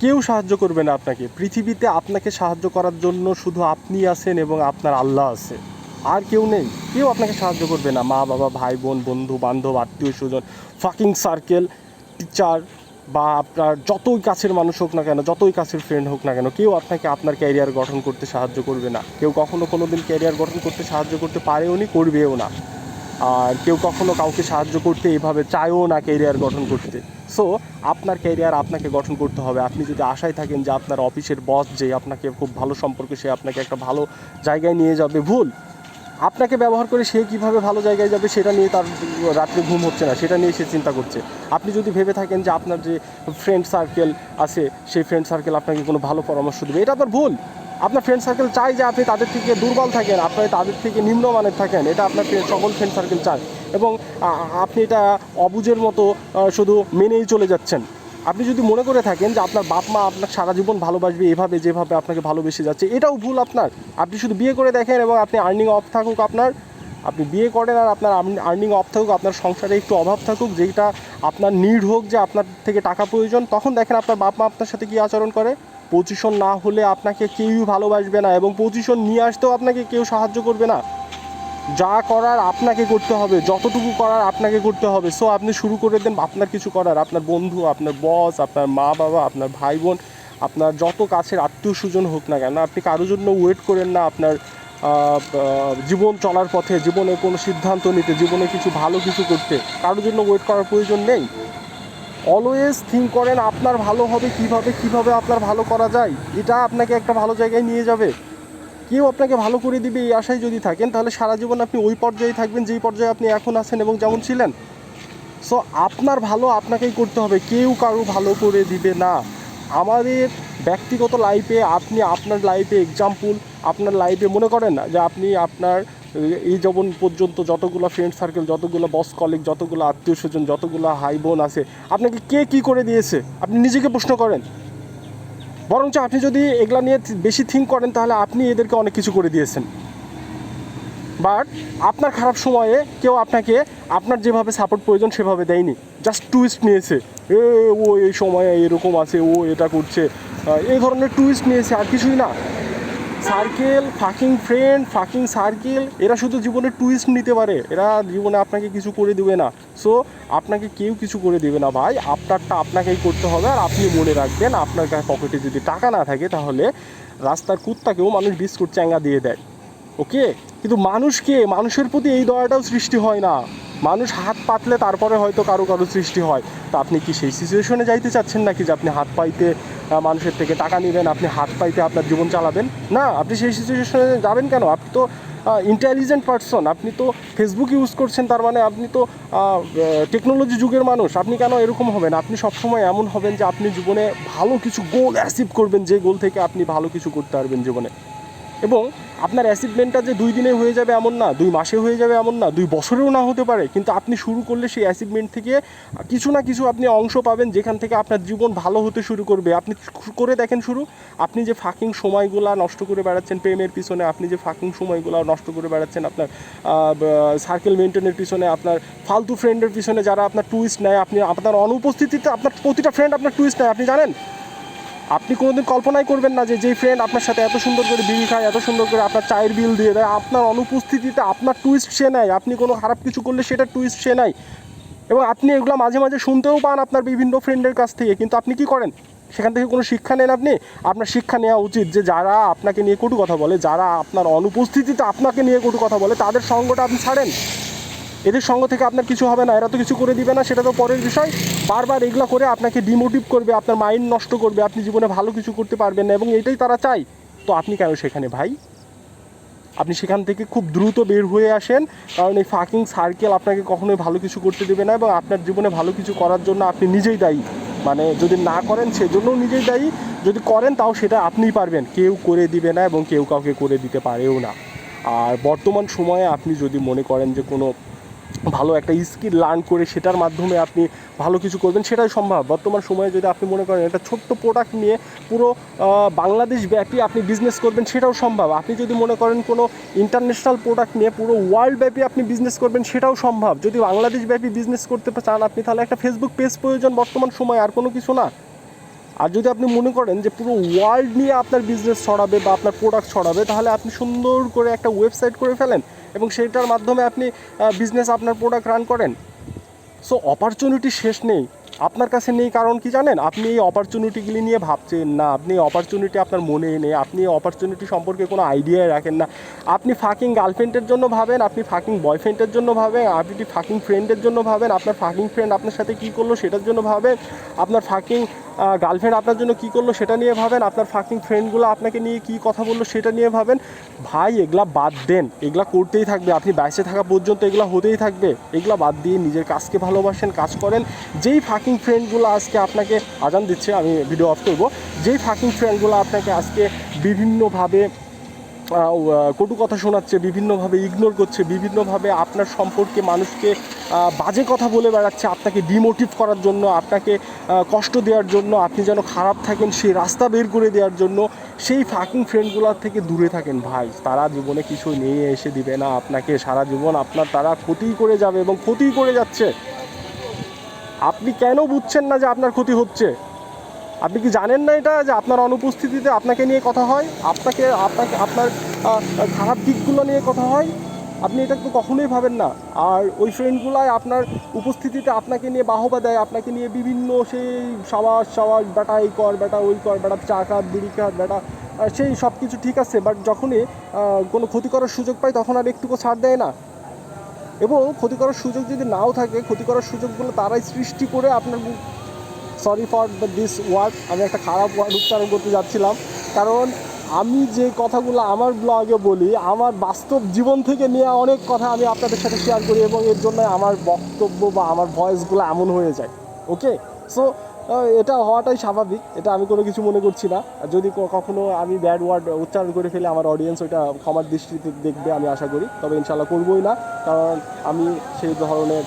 কেউ সাহায্য করবে না আপনাকে। পৃথিবীতে আপনাকে সাহায্য করার জন্য শুধু আপনি আছেন এবং আপনার আল্লাহ আছে। আর কেউ নেই। কেউ আপনাকে সাহায্য করবে না। মা, বাবা, ভাই, বোন, বন্ধু, বান্ধব, আত্মীয় স্বজন ফাকিং সার্কেল টিচার বা আপনার যতই কাছের মানুষ হোক না কেন, যতই কাছের ফ্রেন্ড হোক না কেন, কেউ আপনাকে আপনার ক্যারিয়ার গঠন করতে সাহায্য করবে না। কেউ কখনো কোনো দিন ক্যারিয়ার গঠন করতে সাহায্য করতে পারেও নি, করবেও না। আর কেউ কখনো কাউকে সাহায্য করতে এভাবে চায়ও না ক্যারিয়ার গঠন করতে। সো আপনার ক্যারিয়ার আপনাকে গঠন করতে হবে। আপনি যদি আশায় থাকেন যে আপনার অফিসের বস যে আপনাকে খুব ভালো সম্পর্কে সে আপনাকে একটা ভালো জায়গায় নিয়ে যাবে, ভুল। আপনাকে ব্যবহার করে সে কীভাবে ভালো জায়গায় যাবে সেটা নিয়ে তার রাত্রে ঘুম হচ্ছে না, সেটা নিয়ে সে চিন্তা করছে। আপনি যদি ভেবে থাকেন যে আপনার যে ফ্রেন্ড সার্কেল আছে, সেই ফ্রেন্ড সার্কেল আপনাকে কোনো ভালো পরামর্শ দেবে, এটা আপনার ভুল। আপনার ফ্রেন্ড সার্কেল চাই যে আপনি তাদের থেকে দুর্বল থাকেন আপনি তাদের থেকে নিম্নমানের থাকেন, এটা আপনার সকল ফ্রেন্ড সার্কেল চায়। এবং আপনি এটা অবুজের মতো শুধু মেনেই চলে যাচ্ছেন। আপনি যদি মনে করে থাকেন যে আপনার বাপ মা আপনার সারা জীবন ভালোবাসবে এভাবে যেভাবে আপনাকে ভালোবেসে যাচ্ছে, এটাও ভুল আপনার। আপনি শুধু বিয়ে করে দেখেন এবং আপনি আর্নিং অফ থাকুক আপনার। আপনি বিয়ে করেন আর আপনার আর্নিং অফ থাকুক, আপনার সংসারে একটু অভাব থাকুক যেটা আপনার নিড হোক, যে আপনার থেকে টাকা প্রয়োজন, তখন দেখেন আপনার বাপ মা আপনার সাথে কী আচরণ করে। পজিশন না হলে আপনাকে কেউই ভালোবাসবে না এবং পজিশন নিয়ে আসতেও আপনাকে কেউ সাহায্য করবে না। যা করার আপনাকে করতে হবে, যতটুকু করার আপনাকে করতে হবে। সো আপনি শুরু করে দেন আপনার কিছু করার। আপনার বন্ধু, আপনার বস আপনার মা বাবা, আপনার ভাই বোন, আপনার যত কাছের আত্মীয় স্বজন হোক না কেন, আপনি কারোর জন্য ওয়েট করেন না আপনার জীবন চলার পথে, জীবনে কোনো সিদ্ধান্ত নিতে, জীবনে কিছু ভালো কিছু করতে। কারোর জন্য ওয়েট করার প্রয়োজন নেই। অলওয়েজ থিঙ্ক করেন, আপনার ভালো হবে, কীভাবে কীভাবে আপনার ভালো করা যায়? এটা আপনাকে একটা ভালো জায়গায় নিয়ে যাবে। কেউ আপনাকে ভালো করে দিবে এই আশায় যদি থাকেন, তাহলে সারা জীবন আপনি ওই পর্যায়ে থাকবেন যেই পর্যায়ে আপনি এখন আছেন এবং যেমন ছিলেন। সো আপনার ভালো আপনাকেই করতে হবে, কেউ কারও ভালো করে দিবে না। আমাদের ব্যক্তিগত লাইফে আপনি আপনার লাইফে এক্সাম্পল আপনার লাইফে মনে করেন না যে আপনি আপনার এই যেমন পর্যন্ত যতগুলো ফ্রেন্ড সার্কেল যতগুলো বস কলিগ যতগুলো আত্মীয় স্বজন, যতগুলো হাই বোন আছে, আপনাকে কে কী করে দিয়েছে? আপনি নিজেকে প্রশ্ন করেন। বরঞ্চ আপনি যদি এগুলা নিয়ে বেশি থিঙ্ক করেন, তাহলে আপনি এদেরকে অনেক কিছু করে দিয়েছেন। বাট আপনার খারাপ সময়ে কেউ আপনাকে আপনার যেভাবে সাপোর্ট প্রয়োজন সেভাবে দেয়নি। জাস্ট টুইস্ট নিয়েছে। এ, ও এই সময়ে এরকম আছে, ও এটা করছে। এই ধরনের টুইস্ট নিয়েছে, আর কিছুই না। Circle fucking friend fucking circle এরা শুধু জীবনে টুইস্ট নিতে পারে। এরা জীবনে আপনাকে কিছু করে দিবে না। সো আপনাকে কেউ কিছু করে দেবে না ভাই। আপনারটা আপনাকেই করতে হবে আর আপনি মনে রাখবেন আপনার পকেটে যদি টাকা না থাকে তাহলে রাস্তার কুত্তাকেও মানুষ বিস্কুট চ্যাঙ্গা দিয়ে দেয়। ওকে কিন্তু মানুষকে মানুষের প্রতি এই দয়াটাও সৃষ্টি হয় না। মানুষ হাত পাতলে তারপরে হয়তো কারও কারও সৃষ্টি হয়। তা আপনি কি সেই সিচুয়েশনে যাইতে চাচ্ছেন নাকি যে আপনি হাত পাইতে মানুষের থেকে টাকা নেবেন, আপনি হাত পাইতে আপনার জীবন চালাবেন। না, আপনি সেই সিচুয়েশনে যাবেন কেন? আপনি তো ইন্টেলিজেন্ট পার্সন আপনি তো ফেসবুক ইউজ করছেন, তার মানে আপনি তো টেকনোলজি যুগের মানুষ। আপনি কেন এরকম হবেন? আপনি সবসময় এমন হবেন যে আপনি জীবনে ভালো কিছু গোল অ্যাচিভ করবেন, যে গোল থেকে আপনি ভালো কিছু করতে পারবেন জীবনে। এবং আপনার অ্যাচিভমেন্টটা যে দুই দিনে হয়ে যাবে এমন না, দুই মাসে হয়ে যাবে এমন না, দুই বছরেও না হতে পারে, কিন্তু আপনি শুরু করলে সেই অ্যাচিভমেন্ট থেকে কিছু না কিছু আপনি অংশ পাবেন যেখান থেকে আপনার জীবন ভালো হতে শুরু করবে। আপনি করে দেখেন শুরু, আপনি যে ফাঁকিং সময়গুলা নষ্ট করে বেড়াচ্ছেন, প্রেমের পিছনে আপনি যে ফাঁকিং সময়গুলো নষ্ট করে বেড়াচ্ছেন, আপনার সার্কেল মেনটেনের পিছনে, আপনার ফালতু ফ্রেন্ডের পিছনে যারা আপনার টুইস্ট নেয়, আপনি আপনার অনুপস্থিতিতে আপনার প্রতিটা ফ্রেন্ড আপনার টুইস্ট নেয়, আপনি জানেন? আপনি কোনোদিন কল্পনাই করবেন না যে যেই ফ্রেন্ড আপনার সাথে এত সুন্দর করে বিল খায়, এত সুন্দর করে আপনার চায়ের বিল দিয়ে দেয়, আপনার অনুপস্থিতিতে আপনার টুইস্ট সে নেয়, আপনি কোনো খারাপ কিছু করলে সেটা টুইস্ট সে নেয়। এবং আপনি এগুলো মাঝে মাঝে শুনতেও পান আপনার বিভিন্ন ফ্রেন্ডের কাছ থেকে, কিন্তু আপনি কি করেন? সেখান থেকে কোনো শিক্ষা নেন আপনি? আপনার শিক্ষা নেওয়া উচিত যে যারা আপনাকে নিয়ে কটু কথা বলে, যারা আপনার অনুপস্থিতিতে আপনাকে নিয়ে কটু কথা বলে, তাদের সঙ্গটা আপনি ছাড়েন। এদের সঙ্গ থেকে আপনার কিছু হবে না, এরা তো কিছু করে দিবে না, সেটা তো পরের বিষয়। বারবার এগুলো করে আপনাকে ডিমোটিভ করবে, আপনার মাইন্ড নষ্ট করবে, আপনি জীবনে ভালো কিছু করতে পারবেন না, এবং এটাই তারা চায়। তো আপনি কেন সেখানে ভাই? আপনি সেখান থেকে খুব দ্রুত বের হয়ে আসেন, কারণ এই ফাকিং সার্কেল আপনাকে কখনোই ভালো কিছু করতে দেবে না, এবং আপনার জীবনে ভালো কিছু করার জন্য আপনি নিজেই দায়ী। মানে যদি না করেন, সেজন্যও নিজেই দায়ী। যদি করেন, তাও সেটা আপনিই পারবেন। কেউ করে দিবে না, এবং কেউ কাউকে করে দিতে পারেও না। আর বর্তমান সময়ে আপনি যদি মনে করেন যে কোনো ভালো একটা স্কিল লার্ন করে সেটার মাধ্যমে আপনি ভালো কিছু করবেন, সেটাই সম্ভব। বর্তমান সময়ে যদি আপনি মনে করেন একটা ছোট্ট প্রোডাক্ট নিয়ে পুরো বাংলাদেশ ব্যাপী আপনি বিজনেস করবেন, সেটাও সম্ভব। আপনি যদি মনে করেন কোনো ইন্টারন্যাশনাল প্রোডাক্ট নিয়ে পুরো ওয়ার্ল্ড ব্যাপী আপনি বিজনেস করবেন, সেটাও সম্ভব। যদি বাংলাদেশ ব্যাপী বিজনেস করতে চান আপনি, তাহলে একটা ফেসবুক পেজ প্রয়োজন বর্তমান সময়, আর কোনো কিছু না। আর যদি আপনি মনে করেন যে পুরো ওয়ার্ল্ড নিয়ে আপনার বিজনেস ছড়াবে বা আপনার প্রোডাক্ট ছড়াবে, তাহলে আপনি সুন্দর করে একটা ওয়েবসাইট করে ফেলেন এবং সেইটার মাধ্যমে আপনি বিজনেস আপনার প্রোডাক্ট রান করেন। সো অপরচুনিটি শেষ নেই। আপনার কাছে নেই কারণ কি জানেন? আপনি এই অপরচুনিটিগুলি নিয়ে ভাবছেন না। আপনি অপরচুনিটি আপনার মনে নেই। আপনি এই অপরচুনিটি সম্পর্কে কোনো আইডিয়াই রাখেন না। আপনি ফাকিং গার্লফ্রেন্ডের জন্য ভাবেন, আপনি ফাকিং বয়ফ্রেন্ডের জন্য ভাবেন, আপনি ফাকিং ফ্রেন্ডের জন্য ভাবেন, আপনার ফাকিং ফ্রেন্ড আপনার সাথে কী করল সেটার জন্য ভাবেন, আপনার ফাকিং গার্লফ্রেন্ড আপনার জন্য কী করল সেটা নিয়ে ভাবেন, আপনার ফাকিং ফ্রেন্ডগুলো আপনাকে নিয়ে কী কথা বলল সেটা নিয়ে ভাবেন, ভাই, এগুলা বাদ দেন। এগুলা করতেই থাকবে। আপনি বাইসে থাকা পর্যন্ত এগুলা হতেই থাকবে। এগুলা বাদ দিয়ে নিজের কাজকে ভালোবাসেন, কাজ করেন। যেই ফাকিং ফ্রেন্ডগুলো আজকে আপনাকে আজান দিচ্ছে, আমি ভিডিও অফ করব। যেই ফাকিং ফ্রেন্ডগুলো আপনাকে আজকে বিভিন্নভাবে কটু কথা শোনাচ্ছে, বিভিন্নভাবে ইগনোর করছে, বিভিন্নভাবে আপনার সম্পর্কে মানুষকে বাজে কথা বলে বেড়াচ্ছে, আপনাকে ডিমোটিভ করার জন্য, আপনাকে কষ্ট দেওয়ার জন্য, আপনি যেন খারাপ থাকেন, সেই রাস্তা বের করে দেওয়ার জন্য, সেই ফাকিং ফ্রেন্ডগুলোর থেকে দূরে থাকেন। ভাই, তারা জীবনে কিছু নিয়ে এসে দিবে না আপনাকে, সারা জীবন আপনার, তারা ক্ষতি করে যাবে এবং ক্ষতি করে যাচ্ছে। আপনি কেন বুঝছেন না যে আপনার ক্ষতি হচ্ছে? আপনি কি জানেন না এটা, যে আপনার অনুপস্থিতিতে আপনাকে নিয়ে কথা হয়? আপনাকে আপনাকে, আপনার খারাপ দিকগুলো নিয়ে কথা হয়? আপনি এটা তো কখনোই ভাবেন না। আর ওই ফ্রেন্ডগুলাই আপনার উপস্থিতিতে আপনাকে নিয়ে বাহবা দেয়, আপনাকে নিয়ে বিভিন্ন সেই সাবাস সাবাস, বেটা এই কর, বেটা ওই কর, বেটা চা খাত বিড়ি খাত বেটা সেই সব কিছু ঠিক আছে বাট যখনই কোনো ক্ষতি করার সুযোগ পায় তখন আর একটুকু ছাড় দেয় না। এবং ক্ষতি করার সুযোগ যদি নাও থাকে, ক্ষতি করার সুযোগগুলো তারাই সৃষ্টি করে আপনার sorry for the this word আমি একটা খারাপ ওয়ার্ড উচ্চারণ করতে যাচ্ছিলাম। কারণ আমি যে কথাগুলো আমার ব্লগে বলি, আমার বাস্তব জীবন থেকে নেওয়া অনেক কথা আমি আপনাদের সাথে শেয়ার করি এবং এর জন্য আমার বক্তব্য বা আমার ভয়েসগুলো এমন হয়ে যায়। ওকে সো এটা হওয়াটাই স্বাভাবিক, এটা আমি কোনো কিছু মনে করছি না। যদি কখনো আমি ব্যাড ওয়ার্ড উচ্চারণ করে ফেলে আমার অডিয়েন্স ওইটা ক্ষমার দৃষ্টিতে দেখবে, আমি আশা করি। তবে ইনশাল্লাহ করবোই না, কারণ আমি সেই ধরনের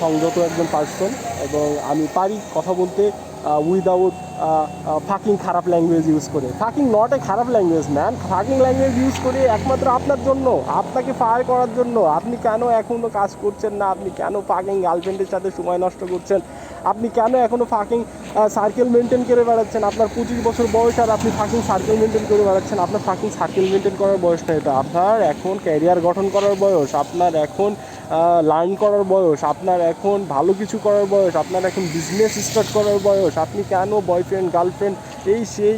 সংযত একজন পার্সন এবং আমি পারি কথা বলতে উইদাউট ফাকিং খারাপ ল্যাঙ্গুয়েজ ইউজ করে। ফাকিং নট এ খারাপ language man fucking language use করে একমাত্র আপনার জন্য, আপনাকে ফায়ার করার জন্য। আপনি কেন এখনও কাজ করছেন না? আপনি কেন ফাকিং গার্লফ্রেন্ডের সাথে সময় নষ্ট করছেন? আপনি কেন এখনও ফাকিং সার্কেল মেনটেন করে বেড়াচ্ছেন? আপনার পঁচিশ বছর বয়স আর আপনি ফাকিং সার্কেল মেনটেন করে বেড়াচ্ছেন। আপনার ফাকিং সার্কেল মেনটেন করার বয়স না এটা। আপনার এখন ক্যারিয়ার গঠন করার বয়স। আপনার এখন লার্ন করার বয়স, আপনার এখন ভালো কিছু করার বয়স, আপনার এখন বিজনেস স্টার্ট করার বয়স, আপনি কেন বয়ফ্রেন্ড গার্লফ্রেন্ড এই সেই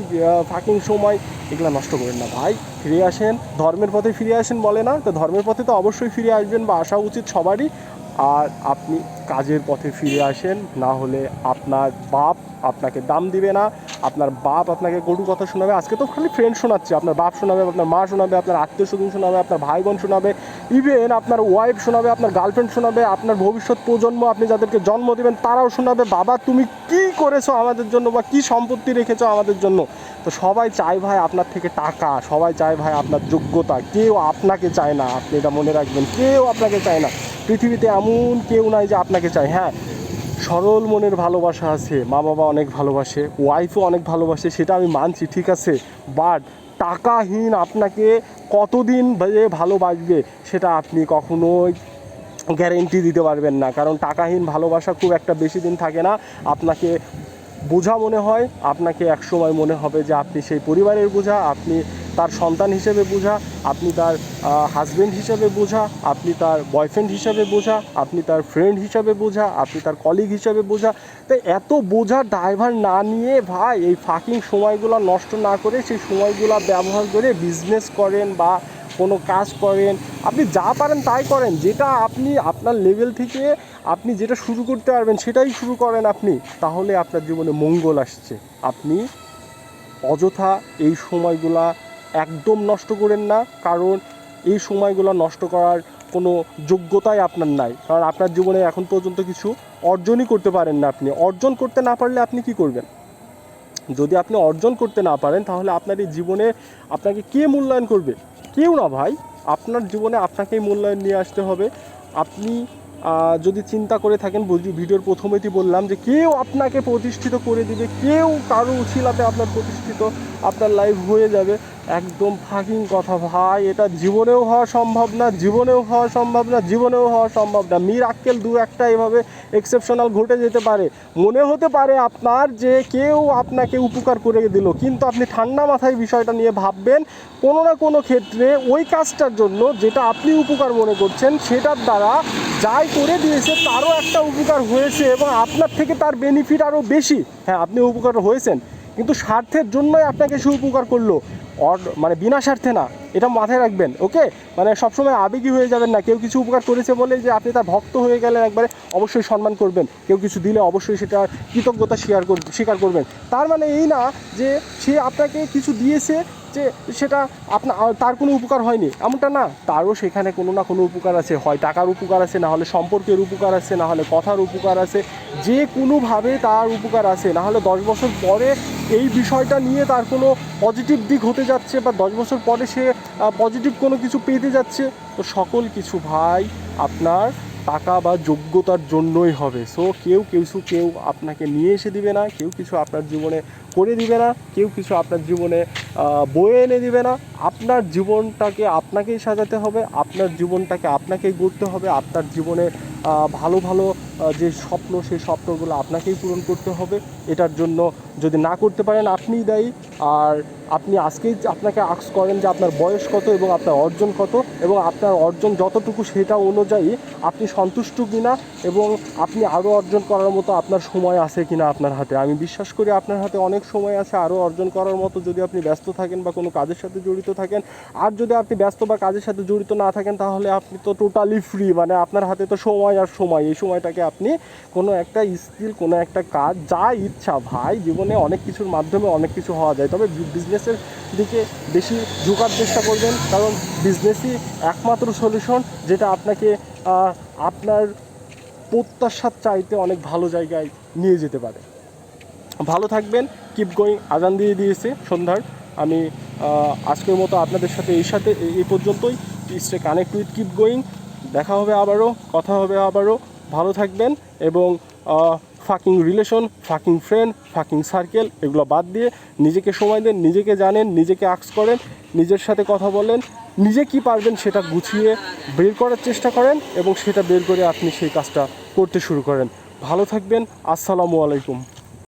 ফাঁকিং সময়? এগুলো নষ্ট করেন না ভাই, ফিরে আসেন, ধর্মের পথে ফিরে আসেন বলে না, তো ধর্মের পথে তো অবশ্যই ফিরে আসবেন বা আসা উচিত সবারই। আর আপনি কাজের পথে ফিরে আসেন, না হলে আপনার বাপ আপনাকে দাম দিবে না আপনার বাপ আপনাকে কটু কথা শোনাবে, আজকে তো খালি ফ্রেন্ড শোনাচ্ছে, আপনার বাপ শোনাবে, আপনার মা শোনাবে, আপনার আত্মীয় স্বজন শোনাবে, আপনার ভাই বোন শোনাবে ইভেন আপনার ওয়াইফ শোনাবে, আপনার গার্লফ্রেন্ড শোনাবে, আপনার ভবিষ্যৎ প্রজন্ম আপনি যাদেরকে জন্ম দেবেন তারাও শোনাবে, বাবা তুমি কি করেছ আমাদের জন্য বা কি সম্পত্তি রেখেছো আমাদের জন্য? তো সবাই চায় ভাই আপনার থেকে টাকা, সবাই চায় ভাই আপনার যোগ্যতা, কেউ আপনাকে চায় না, আপনি এটা মনে রাখবেন, কেউ আপনাকে চায় না। পৃথিবীতে এমন কেউ নাই যে আপনাকে চায় হ্যাঁ সরল মনের ভালোবাসা আছে, মা বাবা অনেক ভালোবাসে ওয়াইফও অনেক ভালোবাসে, সেটা আমি মানছি, ঠিক আছে? বাট টাকাহীন আপনাকে কতদিন ভালোবাসবে, সেটা আপনি কখনোই গ্যারেন্টি দিতে পারবেন না। কারণ টাকাহীন ভালোবাসা খুব একটা বেশি দিন থাকে না। আপনাকে বোঝা মনে হয়, আপনাকে একসময় মনে হবে যে আপনি সেই পরিবারের বোঝা, আপনি তার সন্তান হিসেবে বোঝা, আপনি তার হাজবেন্ড হিসেবে বোঝা, আপনি তার বয়ফ্রেন্ড হিসেবে বোঝা, আপনি তার ফ্রেন্ড হিসেবে বোঝা, আপনি তার কলিগ হিসেবে বোঝা। তাই এত বোঝা ড্রাইভার না নিয়ে ভাই, এই ফাঁকিং সময়গুলো নষ্ট না করে সেই সময়গুলো ব্যবহার করে বিজনেস করেন বা কোনো কাজ করেন। আপনি যা পারেন তাই করেন। যেটা আপনি আপনার লেভেল থেকে আপনি যেটা শুরু করতে পারবেন সেটাই শুরু করেন আপনি। তাহলে আপনার জীবনে মঙ্গল আসছে। আপনি অযথা এই সময়গুলা একদম নষ্ট করেন না, কারণ এই সময়গুলো নষ্ট করার কোনো যোগ্যতাই আপনার নাই। কারণ আপনার জীবনে এখন পর্যন্ত কিছু অর্জনই করতে পারেন না আপনি। অর্জন করতে না পারলে আপনি কি করবেন? যদি আপনি অর্জন করতে না পারেন, তাহলে আপনার এই জীবনে আপনাকে কে মূল্যায়ন করবে? কেউ না ভাই। আপনার জীবনে আপনাকেই মূল্যায়ন নিয়ে আসতে হবে। আপনি যদি চিন্তা করে থাকেন ভিডিওর প্রথমেই বললাম যে কেউ আপনাকে প্রতিষ্ঠিত করে দিবে, কেউ কারও উছিলাতে আপনার প্রতিষ্ঠিত, আপনার লাইফ হয়ে যাবে। একদম ফাঁকিং কথা। ভাই, এটা জীবনেও হওয়া সম্ভব না, জীবনেও হওয়া সম্ভব না, জীবনেও হওয়া সম্ভব না। মির আক্কেল দু একটা এভাবে এক্সেপশনাল ঘটে যেতে পারে। মনে হতে পারে আপনার যে কেউ আপনাকে উপকার করে দিল, কিন্তু আপনি ঠান্ডা মাথায় বিষয়টা নিয়ে ভাববেন, কোনো না কোনো ক্ষেত্রে ওই কাজটার জন্য যেটা আপনি উপকার মনে করছেন, সেটার দ্বারা যাই করে দিয়েছে, তারও একটা উপকার হয়েছে এবং আপনার থেকে তার বেনিফিট আরও বেশি। হ্যাঁ আপনি উপকার হয়েছেন, কিন্তু স্বার্থের জন্যই আপনাকে সে উপকার করল। অর- মানে বিনা স্বার্থে না। এটা মাথায় রাখবেন ওকে মানে সবসময় আবেগী হয়ে যাবেন না। কেউ কিছু উপকার করেছে বলে যে আপনি তার ভক্ত হয়ে গেলেন, একবারে অবশ্যই সম্মান করবেন। কেউ কিছু দিলে অবশ্যই সেটা কৃতজ্ঞতা স্বীকার কর স্বীকার করবেন। তার মানে এই না যে সে আপনাকে কিছু দিয়েছে যে সেটা আপনার তার কোনো উপকার হয়নি। এমনটা না। তারও সেখানে কোনো না কোনো উপকার আছে। হয় টাকার উপকার আছে, না হলে সম্পর্কের উপকার আছে, না হলে কথার উপকার আছে। যে কোনোভাবে তার উপকার আছে। না হলে দশ বছর পরে এই বিষয়টা নিয়ে তার কোনো পজিটিভ দিক হতে যাচ্ছে বা দশ বছর পরে সে পজিটিভ কোনো কিছু পেতে যাচ্ছে? তো সকল কিছু ভাই, আপনার টাকা বা যোগ্যতার জন্যই হবে। সো কেউ কিছু, কেউ আপনাকে নিয়ে এসে দিবে না, কেউ কিছু আপনার জীবনে করে দিবে না, কেউ কিছু আপনার জীবনে বয়ে এনে দিবে না। আপনার জীবনটাকে আপনাকেই সাজাতে হবে, আপনার জীবনটাকে আপনাকেই গড়তে হবে, আপনার জীবনে ভালো ভালো যে স্বপ্ন, সেই স্বপ্নগুলো আপনাকেই পূরণ করতে হবে। এটার জন্য যদি না করতে পারেন, আপনিই দায়ী। আর আপনি আজকেই আপনাকে আক্স করেন যে আপনার বয়স কত এবং আপনার অর্জন কত এবং আপনার অর্জন যতটুকু সেটা অনুযায়ী আপনি সন্তুষ্ট কিনা এবং আপনি আরও অর্জন করার মতো আপনার সময় আছে কিনা আপনার হাতে। আমি বিশ্বাস করি আপনার হাতে অনেক সময় আছে আরও অর্জন করার মতো যদি আপনি ব্যস্ত থাকেন বা কোনো কাজের সাথে জড়িত থাকেন। আর যদি আপনি ব্যস্ত বা কাজের সাথে জড়িত না থাকেন, তাহলে আপনি তো টোটালি ফ্রি মানে আপনার হাতে তো সময় আর সময়। এই সময়টাকে আপনি কোনো একটা স্কিল, কোনো একটা কাজ, যা ইচ্ছা, ভাই, জীবনে অনেক কিছুর মাধ্যমে অনেক কিছু হওয়া যায়। তবে বিজনেসের দিকে বেশি ঝুঁকার চেষ্টা করবেন, কারণ বিজনেসই একমাত্র সলিউশন যেটা আপনাকে আপনার প্রত্যাশার চাইতে অনেক ভালো জায়গায় নিয়ে যেতে পারে। ভালো থাকবেন কিপ গোয়িং আজান দিয়ে দিয়েছে সন্ধ্যার। আমি আজকের মতো আপনাদের সাথে এই সাথে এই- পর্যন্তই। Stay connect with keep going দেখা হবে আবারও, কথা হবে আবারও। ভালো থাকবেন এবং fucking relation fucking friend fucking circle এগুলো বাদ দিয়ে নিজেকে সময় দেন, নিজেকে জানেন, নিজেকে আক্স করেন, নিজের সাথে কথা বলেন, নিজে কি পারবেন সেটা গুছিয়ে বের করার চেষ্টা করেন এবং সেটা বের করে আপনি সেই কাজটা করতে শুরু করেন। ভালো থাকবেন, আসসালামু আলাইকুম।